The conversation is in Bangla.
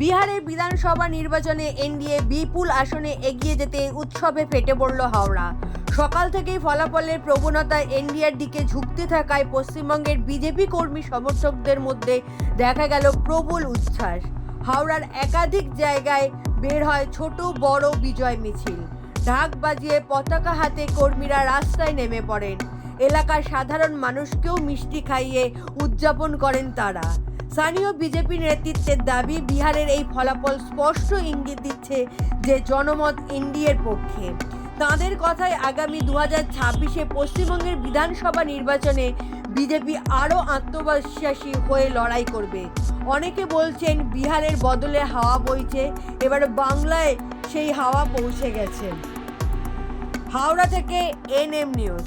বিহারে বিধানসভা নির্বাচনে এনডিএ বিপুল আসনে এগিয়ে যেতে উৎসবে ফেটে পড়ল হাওড়া। সকাল থেকেই ফলাফলের প্রবণতা এনডিএর দিকে ঝুঁকতে থাকায় পশ্চিমবঙ্গের বিজেপি কর্মী সমর্থকদের মধ্যে দেখা গেল প্রবল উচ্ছ্বাস। হাওড়ার একাধিক জায়গায় বের হয় ছোট বড় বিজয় মিছিল। ঢাক বাজিয়ে পতাকা হাতে কর্মীরা রাস্তায় নেমে পড়েন। এলাকার সাধারণ মানুষকেও মিষ্টি খাইয়ে উদযাপন করেন তারা। স্থানীয় বিজেপি নেতৃত্বের দাবি, বিহারের এই ফলাফল স্পষ্ট ইঙ্গিত দিচ্ছে যে জনমত এনডিএর পক্ষে। তাঁদের কথায় আগামী দু হাজার ছাব্বিশে পশ্চিমবঙ্গের বিধানসভা নির্বাচনে বিজেপি আরও আত্মবিশ্বাসী হয়ে লড়াই করবে। অনেকে বলছেন বিহারের বদলে হাওয়া বইছে, এবার বাংলায় সেই হাওয়া পৌঁছে গেছে। হাওড়া থেকে এনএম নিউজ।